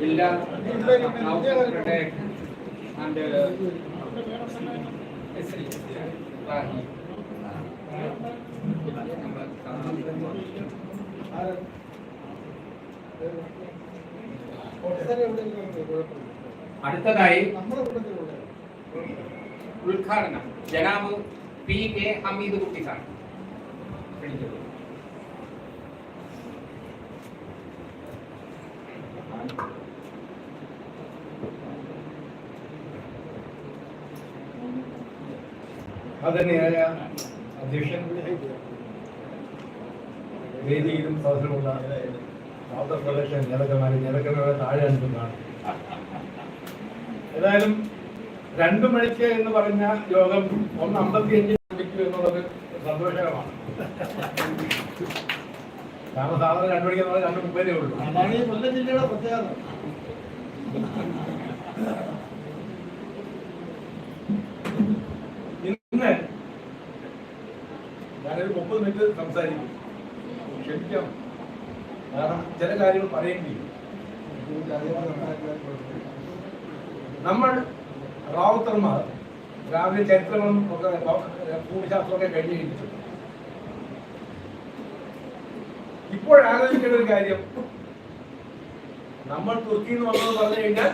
ജില്ലാ അവരുടെ ആൻഡ് റാഹി അടുത്തതായി ഉദ്ഘാടനം. ജനാബ് പി കെ ഹമീദ് കുട്ടി സാർ അധ്യക്ഷൻ വേദിയിലും സദസ്സിലുമുള്ള ആന്ധ്രാപ്രദേശ നേതാക്കന്മാരെ നേതാക്കന്മാരെ താഴെ അനുഭവമാണ് ഏതായാലും രണ്ടു മണിക്ക് എന്ന് പറഞ്ഞ യോഗം ഒന്ന് അമ്പത്തിയഞ്ച് മണിക്ക് എന്നുള്ളത് സന്തോഷകരമാണ്. കാരണം സാധാരണ രണ്ടു മണിക്ക് പറഞ്ഞാൽ രണ്ട് മുമ്പേ ഉള്ളൂ. അതാണ് ഈ കൊല്ലം ജില്ലയുടെ പ്രത്യേകത. ഇന്ന് ഞാനൊരു മുപ്പത് മിനിറ്റ് സംസാരിക്കും. ക്ഷമിക്കാം. കാരണം ചില കാര്യങ്ങൾ പറയേണ്ടി നമ്മൾ റാവുത്തർമാർ രാവിലെ ചരിത്രങ്ങളും ഒക്കെ ഭൂമിശാസ്ത്രമൊക്കെ കഴിഞ്ഞു കഴിഞ്ഞിട്ടുണ്ട് ഇപ്പോൾ ആലോചിക്കേണ്ട ഒരു കാര്യം നമ്മൾ തുർക്കിയിൽ നിന്ന് വന്നത് പറഞ്ഞു കഴിഞ്ഞാൽ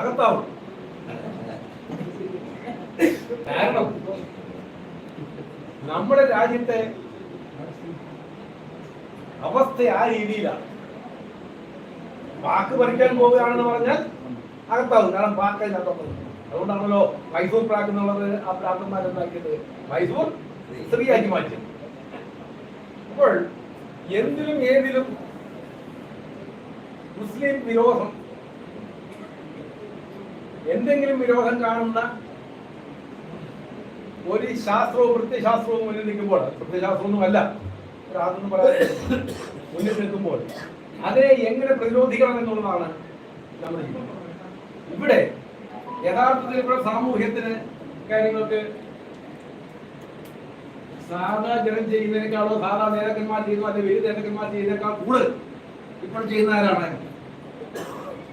അകത്താവും. കാരണം നമ്മുടെ രാജ്യത്തെ അവസ്ഥ ആ രീതിയിലാണ്. വാക്ക് പറിക്കാൻ പോവുകയാണെന്ന് പറഞ്ഞാൽ അകത്താവും. കാരണം വാക്ക് അതിനകത്തുള്ളത് അതുകൊണ്ടാണല്ലോ മൈസൂർ പ്രാക്ക് എന്നുള്ളത് ആ പ്രാക്കന്മാരെന്താക്കിയത് മൈസൂർ സ്ത്രീയാക്കി മാറ്റി. അപ്പോൾ എന്തിലും ഏതിലും മുസ്ലിം വിരോധം എന്തെങ്കിലും വിരോധം കാണുന്ന ഒരു ശാസ്ത്രവും പ്രത്യശാസ്ത്രവും മുന്നിൽ നിൽക്കുമ്പോൾ പ്രത്യശാസ്ത്രമൊന്നുമല്ല അതൊന്നും പറയാൻ മുന്നിൽ നിൽക്കുമ്പോൾ അതിനെ എങ്ങനെ പ്രതിരോധിക്കണം എന്നുള്ളതാണ് നമ്മുടെ ഇവിടെ യഥാർത്ഥത്തിൽ ഇവിടെ സാമൂഹ്യത്തിന് കാര്യങ്ങൾക്ക് സാധാ ജനം ചെയ്യുന്നതിനേക്കാളോ സാധാ നേതാക്കന്മാർ ചെയ്യുന്ന അല്ലെങ്കിൽ വലിയ നേതാക്കന്മാർ ചെയ്യുന്നതിനേക്കാൾ കൂടുതൽ ഇപ്പോൾ ചെയ്യുന്ന ആരാണ്?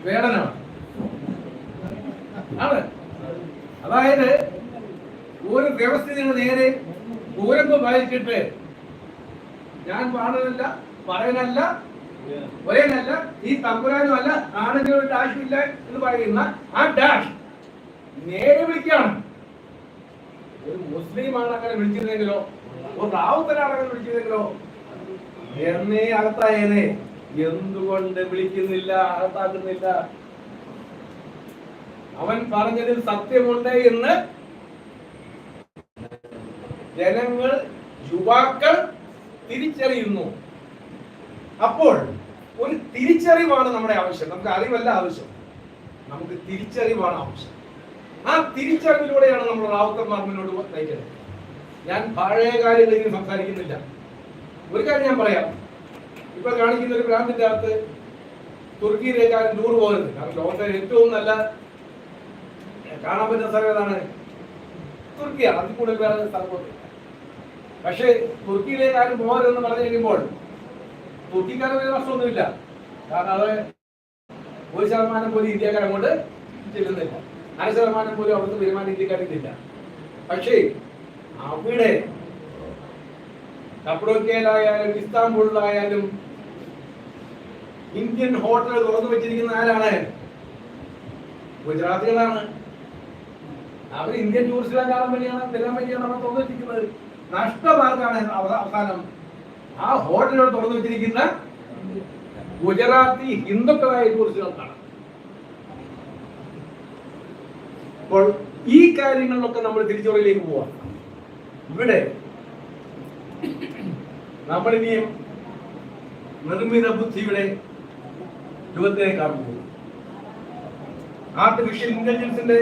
വേടനാണ്. ആണ്. അതായത് ഒരു വ്യവസ്ഥിതിയുടെ നേരെ ദൂരമ്പ് വായിച്ചിട്ട് ഞാൻ പാടുന്നില്ല പറയാനല്ല ഒരേനല്ല ഈ തമ്പുരാനും അല്ല ആണെങ്കിലും ഒരു ഡാഷ് ഇല്ല എന്ന് പറയുന്ന ആ ഡാഷ് നേരെ വിളിക്കുകയാണ്. ഒരു മുസ്ലിമാണ് അങ്ങനെ വിളിച്ചിരുന്നെങ്കിലോ ഒരു റാവുത്തരാണ് അങ്ങനെ വിളിച്ചിരുന്നെങ്കിലോ എന്നേ അകത്തായേനെ എന്തുകൊണ്ട് വിളിക്കുന്നില്ല അകത്താക്കുന്നില്ല? അവൻ പറഞ്ഞതിൽ സത്യമുണ്ട് എന്ന് ജനങ്ങൾ യുവാക്കൾ തിരിച്ചറിയുന്നു. അപ്പോൾ ഒരു തിരിച്ചറിവാണ് നമ്മുടെ ആവശ്യം. നമുക്ക് അറിവല്ല ആവശ്യം. നമുക്ക് തിരിച്ചറിവാണ് ആവശ്യം. ആ തിരിച്ചറിവിലൂടെയാണ് നമ്മൾ റാവുത്തന്മാർ മുന്നോട്ട് നയിക്കുന്നത് ഞാൻ പഴയ കാര്യങ്ങളിൽ സംസാരിക്കുന്നില്ല. ഒരു കാര്യം ഞാൻ പറയാം. ഇപ്പൊ കാണിക്കുന്ന ഒരു ഭ്രാന്തിന്റെ അകത്ത് തുർക്കിയിലേക്ക് ആരും ടൂർ പോകരുത് കാരണം ലോകത്തെ ഏറ്റവും നല്ല കാണാൻ പറ്റുന്ന സ്ഥലം ഏതാണ്? തുർക്കിയാണ്. അതിൽ കൂടുതൽ വേറെ സ്ഥലം പക്ഷേ തുർക്കിയിലേക്ക് ആരും പോകരുതെന്ന് പറഞ്ഞു കഴിയുമ്പോൾ തുർക്കിക്കാരെ വലിയ നഷ്ടമൊന്നുമില്ല. കാരണം അത് ഒരു ശതമാനം പോലും ഇന്ത്യക്കാർ അങ്ങോട്ട് ചെല്ലുന്നില്ല. അര ശതമാനം പോലും അവിടുത്തെ വരുമാനം ഇന്ത്യക്കാരില്ല പക്ഷേ അവിടെ കപ്പടോക്കയിലായാലും ഇസ്താംബൂളിലായാലും ഇന്ത്യൻ ഹോട്ടൽ തുറന്നു വെച്ചിരിക്കുന്ന ആരാണ്? ഗുജറാത്തികളാണ്. അവർ ഇന്ത്യൻ ടൂറിസ്റ്റുകളെ കാണാൻ വേണ്ടിയാണ് തരാൻ വേണ്ടിയാണ് അവർ തുറന്നു വെച്ചിരിക്കുന്നത്. നഷ്ടമാർക്കാണ് അവ- അവസാനം ആ ഹോട്ടലുകൾ തുറന്നു വെച്ചിരിക്കുന്ന ഗുജറാത്തി ഹിന്ദുക്കളായ ടൂറിസ്റ്റുകൾക്കാണ്. അപ്പോൾ ഈ കാര്യങ്ങളിലൊക്കെ നമ്മൾ തിരിച്ചുറയിലേക്ക് പോവാം. ഇവിടെ നമ്മൾ നമ്മളിനിയും നിർമ്മിത ബുദ്ധിയുടെ യുഗത്തിലേക്കാണ് പോകുന്നത് ആർട്ടിഫിഷ്യൽ ഇന്റലിജൻസിന്റെ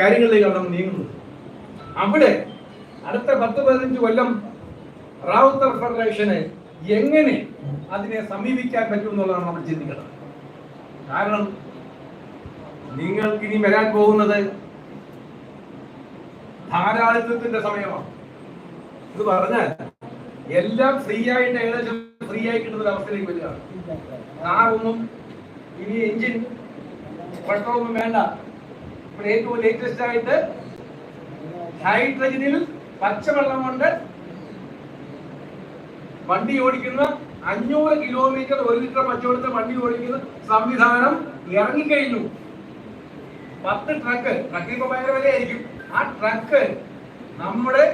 കാര്യങ്ങളിലേക്കാണ് നമ്മൾ നീങ്ങുന്നത് അവിടെ അടുത്ത പത്ത് പതിനഞ്ച് കൊല്ലം റാവുത്തർ ഫെഡറേഷന് എങ്ങനെ അതിനെ സമീപിക്കാൻ പറ്റും എന്നുള്ളതാണ് നമ്മൾ ചിന്തിക്കുന്നത് കാരണം നിങ്ങൾക്ക് ഇനി വരാൻ പോകുന്നത് ധാരാളിത്വത്തിന്റെ സമയമാണ്. ഇത് പറഞ്ഞാൽ എല്ലാം ഫ്രീ ആയിട്ട് ഏകദേശം ഫ്രീ ആയി കിട്ടുന്ന അവസ്ഥയിലേക്ക് വരികയാണ്. കാറൊന്നും ഇനി എഞ്ചിൻ പെട്രോളൊന്നും വേണ്ട. ഇപ്പോൾ ഏറ്റവും ലേറ്റസ്റ്റ് ആയിട്ട് ഹൈഡ്രജനിൽ പച്ചവെള്ളം കൊണ്ട് വണ്ടി ഓടിക്കുന്ന അഞ്ഞൂറ് കിലോമീറ്റർ ഒരു ലിറ്റർ പച്ചവെള്ളത്തിൽ വണ്ടി ഓടിക്കുന്ന സംവിധാനം ഇറങ്ങിക്കഴിഞ്ഞു. പത്ത് ട്രക്ക് ട്രക്കിൽ ഇപ്പൊ ഭയങ്കര വിലയായിരിക്കും. ആ ട്രക്ക് നമ്മുടെ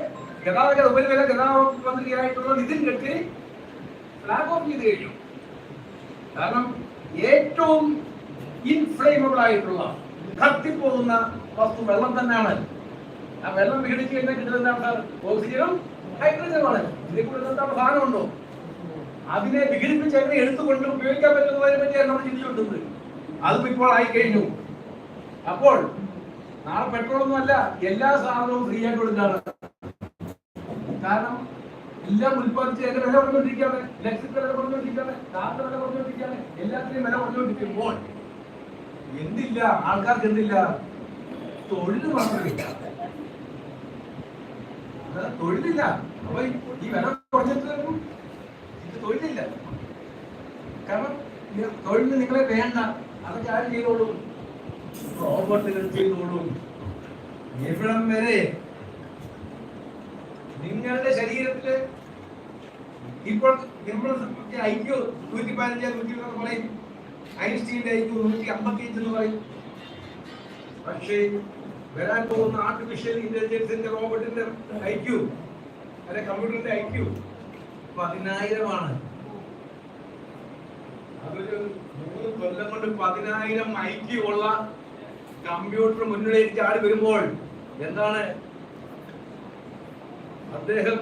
ഗതാഗത ഉപരിതല ഗതാഗത മന്ത്രിയായിട്ടുള്ള നിതിൻ ഗഡ്കരി ഫ്ലാഗ് ഓഫ് ചെയ്ത് കഴിഞ്ഞു. കാരണം ഏറ്റവും ഇൻഫ്ലേമബിൾ ആയിട്ടുള്ള കത്തിപ്പോകുന്ന വസ്തു വെള്ളം തന്നെയാണ്. ആ വെള്ളം വിഘടിച്ചു കഴിഞ്ഞാൽ കിട്ടുന്ന സാർ? ഓക്സിജനും ഹൈഡ്രജനുമാണ്. ഇതിനെ കൂടുതൽ എന്താണ് അതിനെ വിഘടിപ്പിച്ച് എങ്ങനെ എടുത്തുകൊണ്ട് ഉപയോഗിക്കാൻ പറ്റുന്നതിനെ പറ്റിയാണ് നമ്മൾ ചിന്തിച്ചുകൊണ്ടിരുന്നത് അതും ഇപ്പോൾ ആയി കഴിഞ്ഞു അപ്പോൾ നാളെ പെട്രോൾ ഒന്നും അല്ല എല്ലാ സാധനവും ഫ്രീ ആയിട്ട് കൊടുക്കാണ്. കാരണം എല്ലാം ഉൽപ്പാദിച്ച് എന്റെ വില കുറഞ്ഞുകൊണ്ടിരിക്കുകയാണ്. ഇലക്ട്രിക് വില കുറഞ്ഞുകൊണ്ടിരിക്കുകയാണ്. കാറിന്റെ വില കുറഞ്ഞുകൊണ്ടിരിക്കുകയാണ്. എല്ലാത്തിനും വില കുറഞ്ഞുകൊണ്ടിരിക്കുമ്പോൾ എന്തില്ല? ആൾക്കാർക്ക് എന്തില്ല? തൊഴിൽ മാത്രമില്ല തൊഴിലില്ല. അപ്പൊ ഈ- വില കുറഞ്ഞിട്ട് ഇത് തൊഴിലില്ല. കാരണം തൊഴിൽ നിങ്ങളെ വേണ്ട. അതൊക്കെ ആര് ചെയ്തോളൂ? റോബോട്ടുകൾ ചെയ്തോളൂ. എവിടം വരെ നിങ്ങളുടെ ശരീരത്തിൽ ഇപ്പോൾ നമ്മൾ ഐക്യു നൂറ്റി പതിനഞ്ച് നൂറ്റി പറയും. ഐൻസ്റ്റീന്റെ ഐക്യു നൂറ്റി അമ്പത്തി അഞ്ച് എന്ന് പറയും. പക്ഷേ വരാൻ പോകുന്ന ആർട്ടിഫിഷ്യൽ ഇന്റലിജൻസിന്റെ റോബോട്ടിന്റെ ഐക്യു അല്ലെ കമ്പ്യൂട്ടറിന്റെ ഐക്യു പതിനായിരമാണ്. അതൊരു മൂന്ന് കൊല്ലം കൊണ്ട് പതിനായിരം ഐക്യു ഉള്ള കമ്പ്യൂട്ടർ മുന്നിലേക്ക് ചാടി വരുമ്പോൾ എന്താണ്? അദ്ദേഹം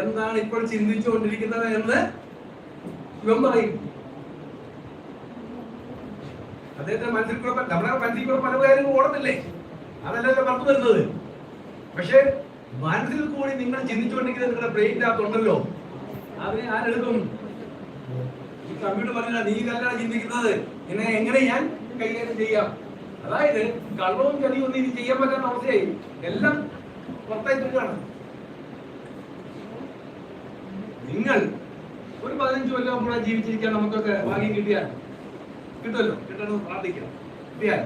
എന്താണ് ഇപ്പോൾ ചിന്തിച്ചുകൊണ്ടിരിക്കുന്നത് എന്ന് ഇവൻ പറയും. അദ്ദേഹത്തിന്റെ മനസ്സിൽ കൂടെ നമ്മുടെ മനസ്സിൽ കൂടെ പല കാര്യങ്ങളും ഓടുന്നില്ലേ? അതല്ലല്ലോ പറഞ്ഞു വരുന്നത്. പക്ഷേ മനസ്സിൽ കൂടി നിങ്ങൾ ചിന്തിച്ചുകൊണ്ടെങ്കിൽ നിങ്ങളുടെ ബ്രെയിന്റെ അകത്തുണ്ടല്ലോ അതിനെ ആരെടുക്കും ഈ കമ്പ്യൂട്ടർ പറഞ്ഞാൽ നീ ഇതല്ല ചിന്തിക്കുന്നത്. എന്നെ എങ്ങനെ ഞാൻ കൈകാര്യം ചെയ്യാം? അതായത് കള്ളവും ചതിയും ഒന്നും ഇനി ചെയ്യാൻ പറ്റാത്ത അവസ്ഥയായി. എല്ലാം പുറത്തായി പോവുകയാണ്. നിങ്ങൾ ഒരു പതിനഞ്ച് കൊല്ലം കൂടെ ജീവിച്ചിരിക്കാൻ നമുക്കൊക്കെ ഭാഗ്യം കിട്ടിയാൽ കിട്ടുമല്ലോ. കിട്ടണമെന്ന് പ്രാർത്ഥിക്കാം. കിട്ടിയാൽ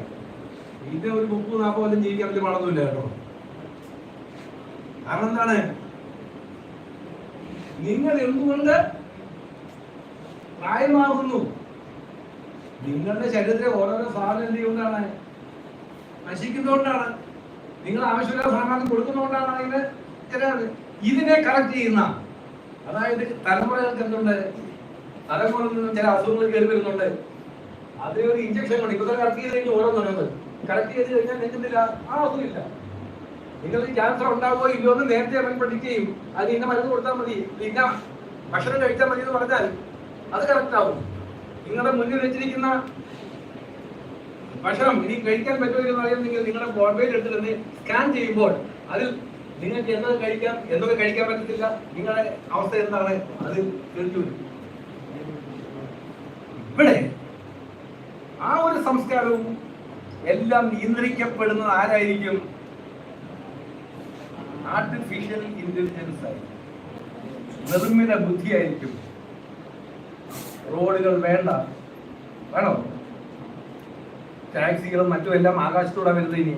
ഇത് ഒരു മുപ്പത് നാൽപ്പത് കൊല്ലം ജീവിക്കാൻ വലിയ പാടൊന്നുമില്ല കേട്ടോ. കാരണം എന്താണ്? നിങ്ങൾ എന്തുകൊണ്ട് പ്രായമാകുന്നു? നിങ്ങളുടെ ശരീരത്തിലെ ഓരോരോ സാധനം എന്ത് ചെയ്യുന്നതാണ്? നശിക്കുന്നതുകൊണ്ടാണ്. നിങ്ങൾ ആവശ്യമില്ലാത്ത സാധനം കൊടുക്കുന്നതുകൊണ്ടാണ് അതിന് ഇതിനെ കറക്റ്റ് ചെയ്യുന്ന അതായത് തലമുറകൾക്ക് എന്തുണ്ട്? തലമുറയിൽ നിന്നും ചില അസുഖങ്ങൾ കയറി വരുന്നുണ്ട് അത് ഒരു ഇഞ്ചക്ഷൻ കൊണ്ട് ഇപ്പൊ കറക്റ്റ് ചെയ്ത് കഴിഞ്ഞ് ഓരോന്നുണ്ട് കറക്റ്റ് ചെയ്ത് കഴിഞ്ഞാൽ നിൽക്കുന്നില്ല ആ അസുഖമില്ല നിങ്ങൾക്ക് ക്യാൻസർ ഉണ്ടാവുമോ ഇല്ലയോ എന്ന് നേരത്തെ അവൻ പ്രഡിക്റ്റ് ചെയ്യും. അത് ഇന്ന മരുന്ന് കൊടുത്താൽ മതി. ഇന്ന ഭക്ഷണം കഴിച്ചാൽ മതി എന്ന് പറഞ്ഞാൽ അത് കറക്റ്റ് ആവും. നിങ്ങളുടെ മുന്നിൽ വെച്ചിരിക്കുന്ന ഭക്ഷണം ഇനി കഴിക്കാൻ പറ്റുമോ എന്ന് നിങ്ങൾ നിങ്ങളുടെ മൊബൈൽ എടുത്തിട്ട് സ്കാൻ ചെയ്യുമ്പോൾ അതിൽ നിങ്ങൾക്ക് എന്തൊക്കെ കഴിക്കാം എന്തൊക്കെ കഴിക്കാൻ പറ്റത്തില്ല നിങ്ങളുടെ അവസ്ഥ എന്താണ്? അത് തീർച്ചയായും ഇവിടെ ആ ഒരു സംസ്കാരവും എല്ലാം നിയന്ത്രിക്കപ്പെടുന്നത് ആരായിരിക്കും? ആർട്ടിഫിഷ്യൽ ഇന്റലിജൻസ് ആയിരിക്കും. നിർമ്മിത ബുദ്ധിയായിരിക്കും. റോഡുകൾ വേണ്ട. വേണോ? ടാക്സികളും മറ്റും എല്ലാം ആകാശത്തൂടെ വരുന്നത് ഇനി.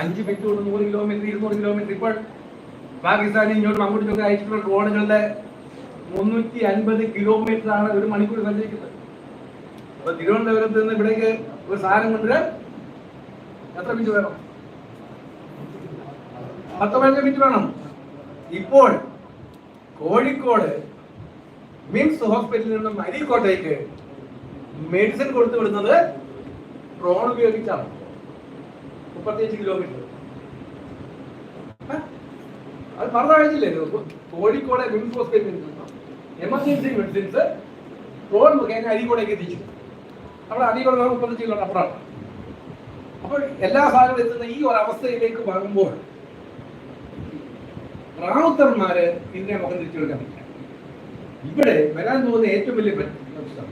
അഞ്ച് മിനിറ്റ് നൂറ് കിലോമീറ്റർ ഇരുന്നൂറ് കിലോമീറ്റർ ഇപ്പോൾ പാകിസ്ഥാനിൽ ഇങ്ങോട്ടും അങ്ങോട്ടും അയച്ചിട്ടുള്ള റോഡുകളുടെ മുന്നൂറ്റി അൻപത് കിലോമീറ്റർ ആണ് ഒരു മണിക്കൂർ സഞ്ചരിക്കുന്നത്. അപ്പൊ തിരുവനന്തപുരത്ത് നിന്ന് ഇവിടേക്ക് ഒരു സാധനം കൊണ്ടുവരാൻ എത്ര മിനിറ്റ് വേണം? പത്ത് പതിനഞ്ച് മിനിറ്റ് വേണം. ഇപ്പോൾ കോഴിക്കോട് മിംസ് ഹോസ്പിറ്റലിൽ നിന്നും അരീക്കോട്ടേക്ക് മെഡിസിൻ കൊടുത്തു വിടുന്നത് ഡ്രോൺ ഉപയോഗിച്ചാണ്. മുപ്പത്തിയഞ്ച് കിലോമീറ്റർ അത് പറഞ്ഞ കഴിഞ്ഞില്ലേ? കോഴിക്കോട് മിംസ് ഹോസ്പിറ്റലിൽ എമർജൻസി മെഡിസിൻസ് ഡ്രോൺ മുഖേന അരീക്കോടേക്ക് എത്തിച്ചു. അരീക്കോട് നിന്ന് മുപ്പത്തഞ്ച് കിലോമീറ്റർ അപ്പുറമാണ്. അപ്പോൾ എല്ലാ സാധനവും എത്തുന്ന ഈ ഒരു അവസ്ഥയിലേക്ക് വരുമ്പോൾ റാവുത്തർമാര് ഇതിനെ മുഖം തിരിച്ചെടുക്കാൻ പറ്റില്ല. ഇവിടെ വരാൻ പോകുന്ന ഏറ്റവും വലിയ പ്രശ്നം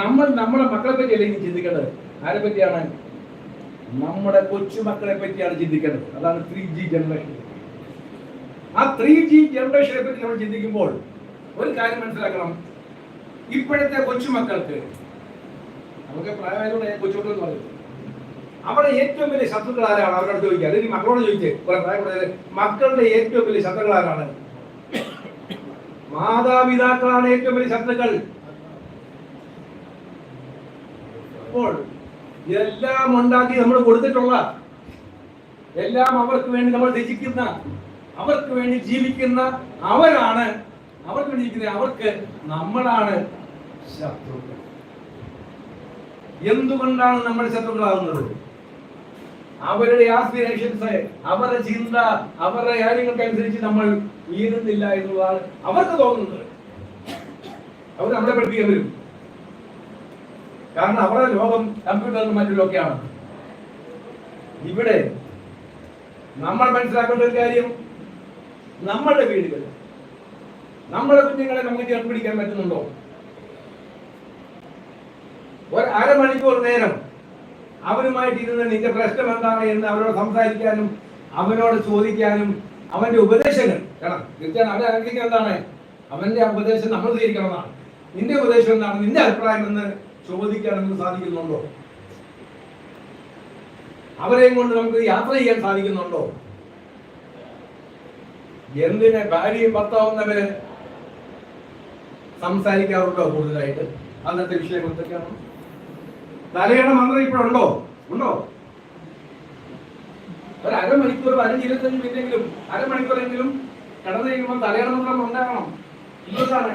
നമ്മൾ നമ്മുടെ മക്കളെ പറ്റി അല്ലെങ്കിൽ ചിന്തിക്കേണ്ടത്? ആരെ പറ്റിയാണ്? നമ്മുടെ കൊച്ചുമക്കളെ പറ്റിയാണ് ചിന്തിക്കേണ്ടത്. അതാണ് ത്രീ ജി ജനറേഷൻ ആ ത്രീ ജി ജനറേഷനെ പറ്റി നമ്മൾ ചിന്തിക്കുമ്പോൾ ഒരു കാര്യം മനസ്സിലാക്കണം. ഇപ്പോഴത്തെ കൊച്ചുമക്കൾക്ക് നമുക്ക് പ്രായമായതുകൊണ്ട് ഞാൻ കൊച്ചുമക്കൾ എന്ന് പറയുന്നത് അവിടെ ഏറ്റവും വലിയ ശത്രുക്കൾ ആരാണ്? അവരോട് ചോദിക്കുക. അല്ലെങ്കിൽ മക്കളോട് ചോദിച്ചേ. മക്കളുടെ ഏറ്റവും വലിയ ശത്രുക്കൾ ആരാണ്? മാതാപിതാക്കളാണ് ഏറ്റവും വലിയ ശത്രുക്കൾ. അപ്പോൾ എല്ലാം ഉണ്ടാക്കി നമ്മൾ കൊടുത്തിട്ടുള്ള എല്ലാം അവർക്ക് വേണ്ടി നമ്മൾ രചിക്കുന്ന അവർക്ക് വേണ്ടി ജീവിക്കുന്ന അവരാണ് അവർക്ക് വേണ്ടി ജീവിക്കുന്ന അവർക്ക് നമ്മളാണ് ശത്രുക്കൾ. എന്തുകൊണ്ടാണ് നമ്മൾ ശത്രുക്കളാകുന്നത്? അവരുടെ ആസ്പിറേഷൻസ് അവരുടെ ചിന്ത അവരുടെ കാര്യങ്ങൾക്കനുസരിച്ച് നമ്മൾ ഈരുന്നില്ല എന്നുള്ളതാണ് അവർക്ക് തോന്നുന്നത്. അവർ നമ്മളെ പഠിപ്പിക്കാൻ വരും. കാരണം അവരുടെ ലോകം കമ്പ്യൂട്ടറിനും മറ്റുള്ളൊക്കെയാണ് ഇവിടെ നമ്മൾ മനസ്സിലാക്കേണ്ട ഒരു കാര്യം നമ്മളുടെ വീടുകൾ നമ്മളെ കുഞ്ഞുങ്ങളെ നമുക്ക് ചേർപ്പിടിക്കാൻ പറ്റുന്നുണ്ടോ? ഒരു അരമണിക്കൂർ നേരം അവനുമായിട്ട് ഇരുന്ന് നിന്റെ പ്രശ്നം എന്താണ് എന്ന് അവരോട് സംസാരിക്കാനും അവനോട് ചോദിക്കാനും അവന്റെ ഉപദേശങ്ങൾ. കാരണം തീർച്ചയായും അവനെ അനുസരിക്കാൻ എന്താണ്? അവന്റെ ഉപദേശം നമ്മൾ സ്വീകരിക്കണമെന്നാണ്. നിന്റെ ഉപദേശം എന്താണ്? നിന്റെ അഭിപ്രായം എന്ന് ചോദിക്കാൻ നമുക്ക് സാധിക്കുന്നുണ്ടോ? അവരെയും കൊണ്ട് നമുക്ക് യാത്ര ചെയ്യാൻ സാധിക്കുന്നുണ്ടോ? എന്തിന് ഭാര്യയും ഭർത്താവും തമ്മിൽ സംസാരിക്കാറുണ്ടോ കൂടുതലായിട്ട്? അന്നത്തെ വിഷയം എന്തൊക്കെയാണ് തലയുടെ മന്ത്രം ഇപ്പോഴുണ്ടോ? ഉണ്ടോ? ഒരു അരമണിക്കൂർ പതിനഞ്ച് ഇരുപത്തഞ്ച് മിനിറ്റെങ്കിലും അരമണിക്കൂറെങ്കിലും കടന്നു കഴിയുമ്പോൾ തലയുടെ മന്ത്രം ഉണ്ടാകണം. ഇല്ലാണ്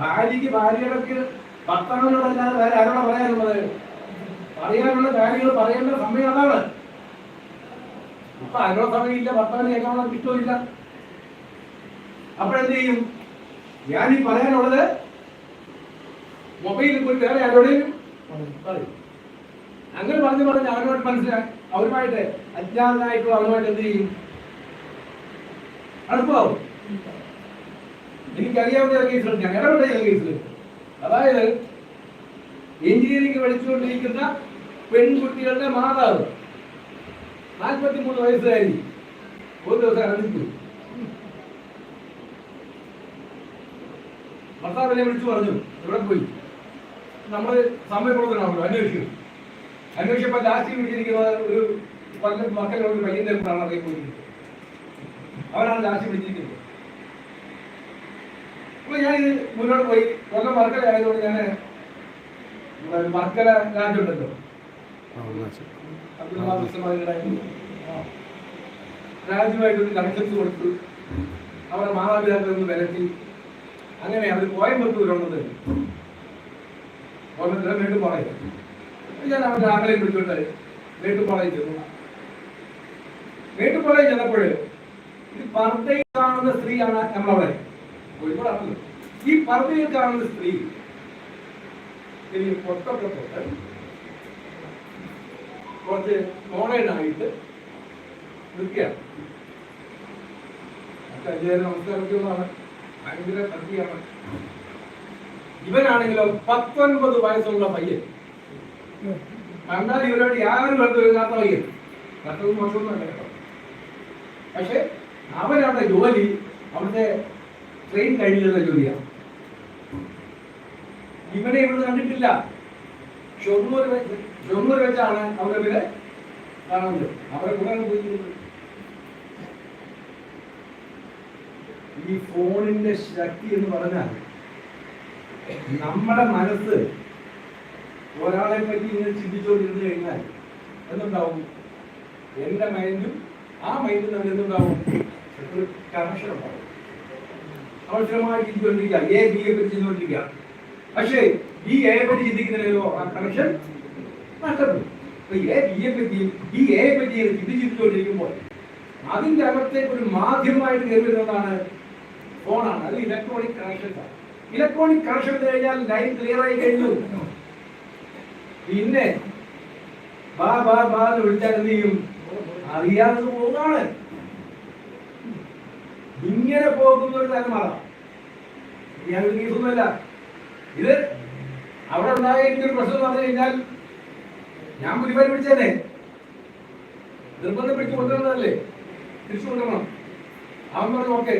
ഭാര്യയ്ക്ക് ഭാര്യയുടെ ഭർത്താവിനോടല്ലാതെ വേറെ ആരോടാ പറയാനുള്ളത്? പറയാനുള്ള കാര്യങ്ങൾ പറയേണ്ട സമയം അതാണ്. ഇപ്പൊ ആരോ സമയമില്ല ഭർത്താവിന് കേൾക്കാനുള്ള ഇഷ്ടമില്ല അപ്പോഴെന്ത് ചെയ്യും? ഈ പറയാനുള്ളത് മൊബൈലിൽ പോയി വേറെ ആരോടെയും പറയും. അങ്ങനെ പറഞ്ഞു പറഞ്ഞ് അവനോട് മനസ്സിലാക്കി അവരുമായിട്ട് അജ്ഞാതനായിട്ടുള്ള അവനുമായിട്ട് എന്ത് ചെയ്യും? അടുപ്പാവും. എനിക്കറിയാവുന്ന ചില കേസുകൾ ഞാൻ ഇടപെട്ട ചില കേസുകൾ. അതായത് എഞ്ചിനീയറിംഗ് പഠിച്ചുകൊണ്ടിരിക്കുന്ന പെൺകുട്ടികളുടെ മാതാവ്. നാൽപ്പത്തി മൂന്ന് വയസ്സുകാരി ഒരു ദിവസം അറിഞ്ഞിട്ടു ഭർത്താവിനെ വിളിച്ചു പറഞ്ഞു. ഇവിടെ പോയി? നമ്മൾ സമയപ്രവർത്തനമാണല്ലോ അന്വേഷിക്കും. അന്വേഷിച്ചപ്പോൾ ലാസ്റ്റ് വിളിച്ചിരിക്കുന്നത് ഒരു പല മക്കളുടെ ഒരു പയ്യന്റെ കൂടാണ് അറിയാൻ പോയിരിക്കുന്നത് അവനാണ് ലാസ്റ്റ് വിളിച്ചിരിക്കുന്നത്. അപ്പൊ ഞാൻ ഇത് മുന്നോട്ട് പോയി. കൊല്ലം വർക്കല ആയതുകൊണ്ട് ഞാൻ വർക്കല രാജുണ്ടല്ലോ അബ്ദുൽ മാലിക് ഉസ്മാനിയുടെ രാജുവായിട്ട് ഒരു കണക്ഷൻസ് കൊടുത്തു അവരുടെ മാതാപിതാക്കളിൽ നിന്ന് വിലക്കി അങ്ങനെ അവർ കോയമ്പത്തൂരുള്ളത് വീണ്ടും മേട്ടുപാളയം ഞാൻ അവരുടെ ആകളെ വിളിച്ചോണ്ട് മേട്ടുപാളയം ചെന്നു. മേട്ടുപാളയം ചെന്നപ്പോൾ ഇത് പർദ്ദയിൽ കാണുന്ന സ്ത്രീയാണ് നമ്മളവിടെ. കോഴിക്കോടാണല്ലോ. ഈ പർദ്ദയിൽ കാണുന്ന സ്ത്രീ ഇനി പൊട്ടൊക്കെ തൊട്ട് കുറച്ച് മോഡേണായിട്ട് നിൽക്കുകയാണ്. ഭയങ്കര ഇവനാണെങ്കിലോ പത്തൊൻപത് വയസ്സുള്ള പയ്യൻ. കണ്ടാൽ ഇവരോട് യാതൊരു ബന്ധമില്ലാത്ത പയ്യൻ കത്തത് മോശമൊന്നുമല്ല കേട്ടോ. പക്ഷെ അവരവിടെ ജോലി അവിടുത്തെ ട്രെയിൻ കഴിഞ്ഞുള്ള ജോലിയാണ് ഇവനെ ഇവിടെ കണ്ടിട്ടില്ല. ഷൊർണൂർ വെച്ച് ഷൊർണൂർ വെച്ചാണ് അവർ ഇവരെ കാണുന്നത്. അവരെ കൂടെ പോയിരിക്കുന്നത്. ഈ ഫോണിന്റെ ശക്തി എന്ന് പറഞ്ഞാൽ നമ്മുടെ മനസ്സ് ഒരാളെ പറ്റി ഇങ്ങനെ ചിന്തിച്ചുകൊണ്ടിരുന്നു കഴിഞ്ഞാൽ എന്തുണ്ടാവും? എന്റെ മൈൻഡും ആ മൈൻഡും തമ്മിൽ എന്തുണ്ടാവും? ഒരു കണക്ഷൻ ഉണ്ടാവും. അവസരമായി ചിന്തിച്ചുകൊണ്ടിരിക്കുക. എ ബിയെ പറ്റി ചിന്തിച്ചുകൊണ്ടിരിക്കുക. പക്ഷേ ബി എയെ പറ്റി ചിന്തിക്കുന്നില്ലല്ലോ ആ കണക്ഷൻ നഷ്ടപ്പെടും. അപ്പൊ എ ബിയെ പറ്റിയും ബി എയെ പറ്റിയും ചിന്തിച്ചുകൊണ്ടിരിക്കുമ്പോൾ അതിന്റെ അകത്തേക്ക് ഒരു മാധ്യമമായിട്ട് കയറി വരുന്നതാണ് ഫോണാണ് അത് ഇലക്ട്രോണിക് കണക്ഷൻ ഇലക്ട്രോണിക് കണക്ഷൻ കഴിഞ്ഞാൽ ലൈൻ ക്ലിയർ ആയി കഴിഞ്ഞു. പിന്നെ ബാ ബാ ബാ എന്ന് വിളിച്ചാൽ എന്ത് ചെയ്യും? അറിയാതെ പോകുന്നതാണ് ഇങ്ങനെ പോകുന്ന ഒരു തലമുറ ഇത് അവിടെ ഉണ്ടായ ഒരു പ്രശ്നം എന്ന് പറഞ്ഞു കഴിഞ്ഞാൽ ഞാൻ പുലിവാരി പിടിച്ചേനെ. നിർബന്ധം പിടിച്ചു കൊണ്ടുവരുന്നതല്ലേ തിരിച്ചു കൊണ്ടുവരണം അവൻ പറഞ്ഞു ഓക്കെ.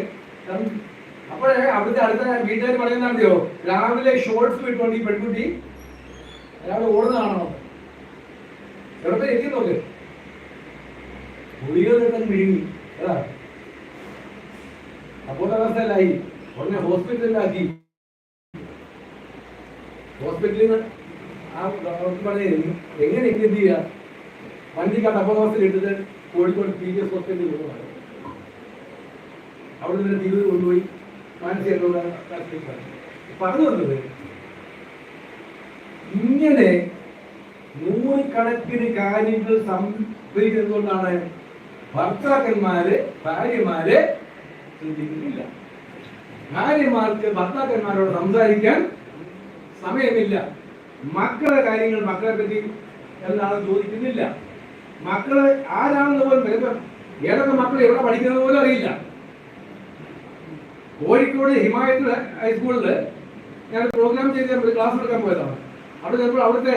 അപ്പോഴേ അവിടുത്തെ അടുത്ത വീട്ടുകാർ പറയുന്നറിയോ രാവിലെ ഷോർട്സ് വിട്ടുകൊണ്ട് ഈ പെൺകുട്ടി അയാൾ ഓടുന്നതാണോ? എവിടെ എത്തി നോക്ക് ഗുളിക കിട്ടാൻ വിഴുങ്ങി. അതാ. അബോധാവസ്ഥയിലായി ഉടനെ ഹോസ്പിറ്റലിലാക്കി. ഹോസ്പിറ്റലിൽ നിന്ന് ആ ഡോക്ടർ പറഞ്ഞു എങ്ങനെ എന്ത് ചെയ്യുക വണ്ടിക്കകത്ത് അബോധാവസ്ഥയിൽ ഇട്ടിട്ട് കോഴിക്കോട് പി ജി എസ് ഹോസ്പിറ്റലിൽ കൊണ്ടുപോയി. അവിടെ നിന്ന് തിരുവനന്തപുരം കൊണ്ടുപോയി. മാനസിക പറഞ്ഞു വന്നത് ഇങ്ങനെ നൂറുകണക്കിന് കാര്യങ്ങൾ സംഭവിക്കുന്നതുകൊണ്ടാണ് ഭർത്താക്കന്മാര് ഭാര്യമാര് ചിന്തിക്കുന്നില്ല. ഭാര്യമാർക്ക് ഭർത്താക്കന്മാരോട് സംസാരിക്കാൻ സമയമില്ല. മക്കളുടെ കാര്യങ്ങൾ മക്കളെ പറ്റി എന്താണ് ചോദിക്കുന്നില്ല. മക്കൾ ആരാണെന്ന് പോലും ഏതൊക്കെ മക്കൾ എവിടെ പഠിക്കുന്നത് പോലും അറിയില്ല. കോഴിക്കോട് ഹിമായത്ത് ഹൈസ്കൂളിൽ ഞാൻ പ്രോഗ്രാം ചെയ്ത് ക്ലാസ് എടുക്കാൻ പോയതാണ്. അവിടെ ചിലപ്പോൾ അവിടുത്തെ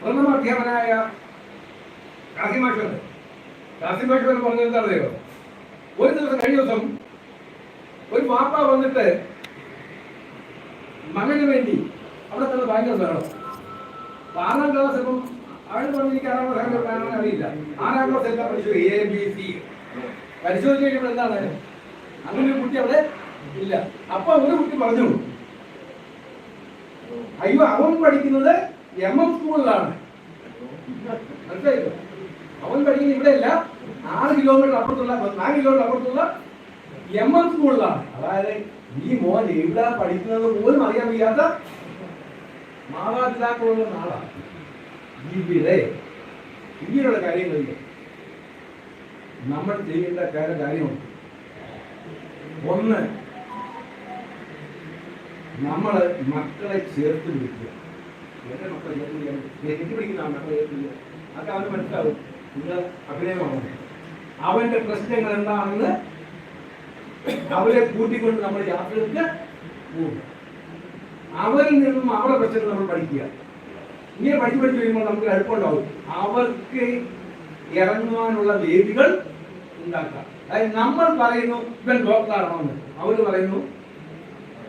പ്രഥമാധ്യാപനായ കാസിമാഷ് എന്ന് പറഞ്ഞത് എന്താ അറിയോ ഒരു ദിവസം കഴിഞ്ഞ ദിവസം ഒരു വാപ്പ വന്നിട്ട് മകന് വേണ്ടി അവിടെ തന്നെ ഭയങ്കര ബഹളം. ആറാം ക്ലാസ് ഇപ്പം അവന് പറഞ്ഞു എനിക്ക് ആറാം ക്ലാസ് അറിയില്ല. ആറാം ക്ലാസ് എല്ലാം പഠിച്ചു എ ബി സി പരിശോധിച്ച് കഴിയുമ്പോൾ എന്താണ്? അങ്ങനെ ഒരു കുട്ടി അവിടെ ഇല്ല. അപ്പൊ ഒരു കുട്ടി പറഞ്ഞു അയ്യോ അവൻ പഠിക്കുന്നത് എം എം സ്കൂളിലാണ് മനസ്സിലായില്ലോ? അവൻ പഠിക്കുന്നത് ഇവിടെ അല്ല ആറ് കിലോമീറ്റർ അപ്പുറത്തുള്ള നാല് കിലോമീറ്റർ അപ്പുറത്തുള്ള എം എം സ്കൂളിലാണ് അതായത് ഈ മോൻ എവിടെ പഠിക്കുന്നത് പോലും അറിയാൻ വയ്യാത്ത മാതാപിതാക്കളുള്ള നാളാണ് ഇവിടെ ഇങ്ങനെയുള്ള കാര്യങ്ങളില്ല നമ്മൾ ചെയ്യേണ്ട കാര്യമുണ്ട്. ഒന്ന് നമ്മൾ മക്കളെ ചേർത്ത് പിടിക്കുക എന്റെ മക്കളെ ചേർത്ത് പിടിക്കാൻ എനിക്ക് പിടിക്കുന്ന മക്കളെ ചേർത്ത് അതൊക്കെ അവന് മനസ്സിലാവും. അഭിനയമാണ്? അവന്റെ പ്രശ്നങ്ങൾ എന്താണെന്ന് അവരെ കൂട്ടിക്കൊണ്ട് നമ്മൾ യാത്രയ്ക്ക് പോകും അവരിൽ നിന്നും അവരുടെ പ്രശ്നങ്ങൾ നമ്മൾ പഠിക്കുക. ഇങ്ങനെ പഠിച്ചു പഠിച്ചു കഴിയുമ്പോൾ നമുക്ക് എളുപ്പമുണ്ടാവും. അവർക്ക് ഇറങ്ങുവാനുള്ള വേദികൾ ഉണ്ടാക്കാം അതായത് നമ്മൾ പറയുന്നു ഇവൻ ഡോക്ടറാണോന്ന് അവർ പറയുന്നു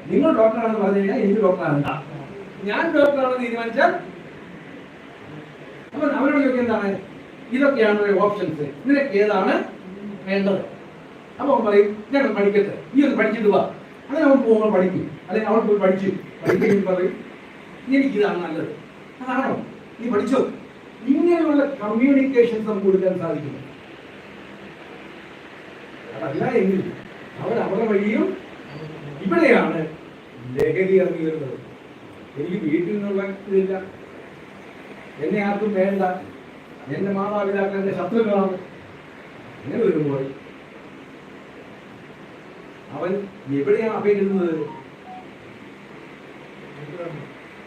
നിങ്ങൾ ഡോക്ടറാണെന്ന് പറഞ്ഞു കഴിഞ്ഞാൽ എനിക്ക് ഡോക്ടറാണ്. ഞാൻ ഡോക്ടറാണെന്ന് തീരുമാനിച്ചാൽ അപ്പൊ അവരോട് ചോദിക്കുക എന്താണ്? ഇതൊക്കെയാണ് ഓപ്ഷൻസ് നിനക്ക് ഏതാണ് വേണ്ടത്? അപ്പൊ അവൻ പറയും ഞാൻ പഠിക്കട്ടെ. നീ ഒന്ന് പഠിച്ചിട്ട് വാ. അങ്ങനെ അവൻ പോകുമ്പോൾ പഠിക്കും. അല്ലെങ്കിൽ അവൾ പോയി പഠിച്ചു പഠിക്കും പറയും എനിക്കിതാണ് നല്ലത്. അതാണോ? നീ പഠിച്ചോ? ഇങ്ങനെയുള്ള കമ്മ്യൂണിക്കേഷൻസ് നമുക്ക് കൊടുക്കാൻ സാധിക്കും അതല്ല എങ്കിൽ അവർ അവരുടെ വഴിയും ഇവിടെയാണ്. ലഹരി ഇറങ്ങി എനിക്ക് വീട്ടിൽ നിന്നുള്ള ഇതില്ല എന്നെ ആർക്കും വേണ്ട. എന്റെ മാതാപിതാക്കൾ എന്റെ ശത്രുക്കളാണ്. അങ്ങനെ വരുമ്പോൾ അവൻ എവിടെയാണ് അപേക്ഷിക്കുന്നത്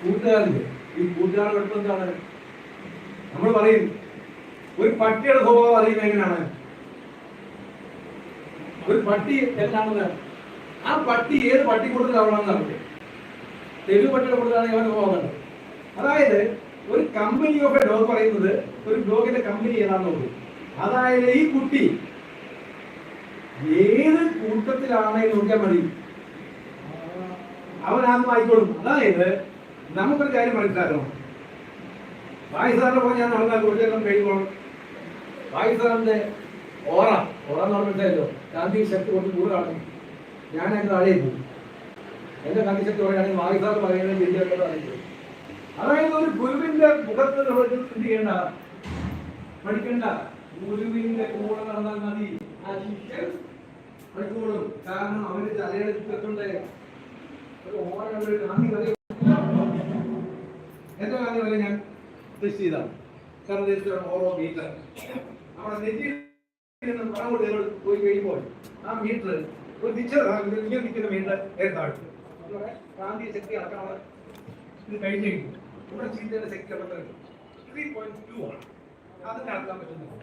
കൂട്ടുകാരന് ഈ കൂട്ടുകാരുടെ കുഴപ്പം എന്താണ്? നമ്മൾ പറയും ഒരു പട്ടിയുടെ സ്വഭാവം അറിയുന്നത് എങ്ങനെയാണ്? ഒരു പട്ടി എന്താണെന്ന് ആ പട്ടി ഏത് പട്ടി കൊടുത്തിലാവണമെന്ന് അറിയാം തെരുവ് പട്ടിയുടെ കൂടുതലാണ് അവന്റെ പോകുന്നത് അതായത് ഒരു കമ്പനി ഓഫ് എ ഡോഗ് പറയുന്നത് ഒരു ഡോഗിന്റെ കമ്പനി ഏതാണെന്ന് നോക്കും. അതായത് ഈ കുട്ടി ഏത് കൂട്ടത്തിലാണെന്ന് നോക്കിയാൽ മതി. അവനാകും ആയിക്കോളും അതായത് നമുക്കൊരു കാര്യം മനസ്സിലാക്കണം വായുസാറിന്റെ പോലെ ഞാൻ നടന്നാൽ കുറച്ച് നേരം കഴിയുമ്പോൾ വായുസാറിന്റെ ഓറ ഓറ എന്ന് പറഞ്ഞിട്ടല്ലോ. ഗാന്ധി ശക്തി കൊണ്ട് കൂടുതലാണ്. ഞാൻ അതിന് താഴെ പോകും എന്റെ ശക്തി പറയുകയാണെങ്കിൽ വായുസാർ പറയുന്നത് അറിയിച്ചു അതായത് ഒരു ഗുരുവിന്റെ മുഖത്ത് നമ്മൾ എന്ത് ചെയ്യണ്ട? പഠിക്കണ്ട. ഗുരുവിന്റെ കൂടെ നടന്നാൽ മതി. ആ ശിഷ്യൻ പഠിച്ചോളും. കാരണം അവന്റെ തലയെടുത്തിട്ടുണ്ട് ഒരു ഒരു ഗാന്ധി വരെ ഞാൻ ടെസ്റ്റ് ചെയ്താണ് കാരണം ഇതിന്റെ ഓരോ മീറ്റർ നമ്മുടെ നെറ്റിയിൽ പണം പോയി കഴിയുമ്പോൾ ആ മീറ്റർ ഒരു നിശ്ചിത ഇങ്ങനെ നിൽക്കുന്ന മീറ്റർ ഏതാഴ്ച ഗാന്ധി ശക്തി അളക്കാനുള്ള ഇത് കഴിഞ്ഞ് കഴിഞ്ഞു ഇവിടെ ചിന്തയുടെ ശക്തി അളക്കുന്നത് ത്രീ പോയിന്റ് ടു ആണ്. അതിന് അളക്കാൻ പറ്റുന്നത്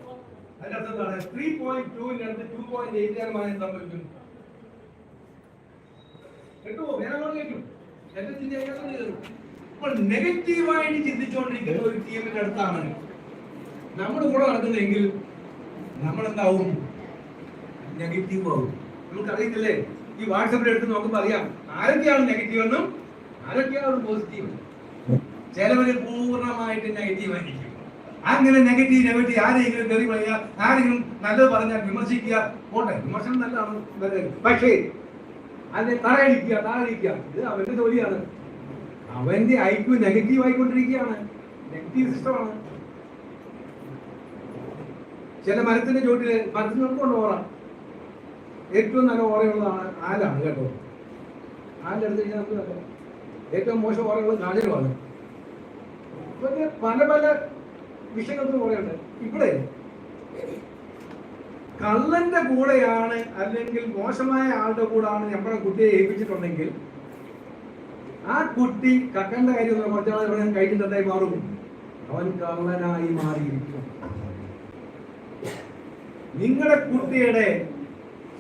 അതിന്റെ അർത്ഥം എന്താണ് ത്രീ പോയിന്റ് ടുവിന്റെ അടുത്ത് ടു പോയിന്റ് എയ്റ്റ് ശതമാനം സംഭവിക്കുന്നു കേട്ടോ? വേറെ കേട്ടു എന്റെ ചിന്ത ചെയ്തു നെഗറ്റീവായിട്ട് ചിന്തിച്ചുകൊണ്ടിരിക്കുന്ന ഒരു ടീമിന്റെ അടുത്താണ്. നമ്മുടെ കൂടെ നടക്കുന്നെങ്കിൽ നമ്മൾ എന്താവും നെഗറ്റീവ് ആവും. നമുക്ക് അറിയത്തില്ലേ ഈ വാട്സപ്പിൽ എടുത്ത് നോക്കുമ്പോൾ അറിയാം. ആരൊക്കെയാണ് നെഗറ്റീവ് എന്നും ആരൊക്കെയാണ് പോസിറ്റീവ് ചിലവര് പൂർണമായിട്ട് നെഗറ്റീവ് ആയിരിക്കും. അങ്ങനെ നെഗറ്റീവ് നെഗറ്റീവ് ആരെങ്കിലും തെറി പറയുക ആരെങ്കിലും നല്ലത് പറഞ്ഞാൽ വിമർശിക്കുക. പോട്ടെ വിമർശനം നല്ലതാണ്. നല്ലത്. പക്ഷേ അതിനെ തറയടിക്കുക തറയടിക്കുക. ഇത് അവന്റെ ജോലിയാണ്. അവന്റെ ഐക്യു നെഗറ്റീവ് ആയിക്കൊണ്ടിരിക്കുകയാണ്. നെഗറ്റീവ് സിസ്റ്റമാണ് ചില മരത്തിന്റെ ചോട്ടിൽ മരത്തിന് നമുക്കുണ്ട് ഓറ ഏറ്റവും നല്ല ഓറയുള്ളതാണ് ആലാണ് കേട്ടോ? ആലെടുത്ത് കഴിഞ്ഞാൽ നമുക്ക് ഏറ്റവും മോശം ഓറയുള്ളത് കാഞ്ഞിരമാണ് ഇതൊക്കെ പല പല വിഷയങ്ങൾക്ക് ഓറയുണ്ട്. ഇവിടെ കള്ളന്റെ കൂടെയാണ് അല്ലെങ്കിൽ മോശമായ ആളുടെ കൂടെയാണ് നമ്മുടെ കുട്ടിയെ ഏൽപ്പിച്ചിട്ടുണ്ടെങ്കിൽ ആ കുട്ടി കക്കന്റെ കാര്യം കുറച്ചാൾ ഇവിടെ കഴിച്ചിട്ടുണ്ടായി മാറും. അവൻ കള്ളനായി മാറിയിരിക്കും. നിങ്ങളുടെ കുട്ടിയുടെ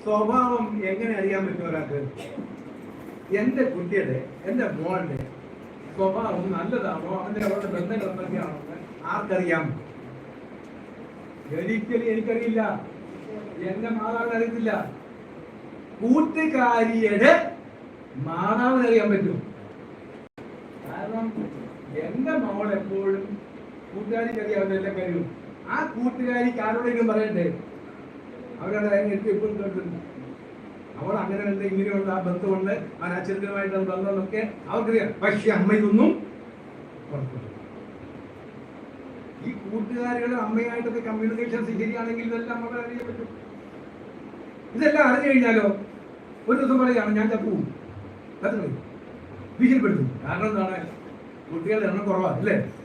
സ്വഭാവം എങ്ങനെ അറിയാൻ പറ്റും ഒരാൾക്ക്? എന്റെ കുട്ടിയുടെ എന്റെ മോളുടെ സ്വഭാവം നല്ലതാണോ? അവന്റെ അവരുടെ ബന്ധങ്ങൾ എന്തൊക്കെയാണോ ആർക്കറിയാം? ഒരിക്കലും എനിക്കറിയില്ല. എന്റെ മാതാവിന് അറിയത്തില്ല. കൂട്ടുകാരിയുടെ മാതാവിന് അറിയാൻ പറ്റും. കാരണം എന്റെ മോൾ എപ്പോഴും കൂട്ടുകാരിക്ക് അറിയാവുന്ന എല്ലാ കാര്യവും ആ കൂട്ടുകാരിക്ക് ആരോടെങ്കിലും പറയണ്ടേ? കാര്യം എനിക്ക് എപ്പോഴും കേട്ടിട്ടുണ്ട്. അങ്ങനെ ഉണ്ട് ഇങ്ങനെയുള്ള ആ ബന്ധമുണ്ട് ആ അച്ഛനുമായിട്ടുള്ള ബന്ധമൊക്കെ അവർക്കറിയാം. പക്ഷെ അമ്മ ഇതൊന്നും പുറത്തില്ല. ഈ കൂട്ടുകാരികളും അമ്മയായിട്ടൊക്കെ കമ്മ്യൂണിക്കേഷൻ ശരിയാണെങ്കിൽ ഇതെല്ലാം നമ്മൾ അറിയാൻ പറ്റും. ഇതെല്ലാം അറിഞ്ഞു കഴിഞ്ഞാലോ ഒരു ദിവസം പറയുകയാണ് ഞാൻ ചപ്പുവും ഭീഷണിപ്പെടുത്തും. കാരണം എന്താണ്? കുട്ടികളുടെ എണ്ണം കുറവാണ് അല്ലേ?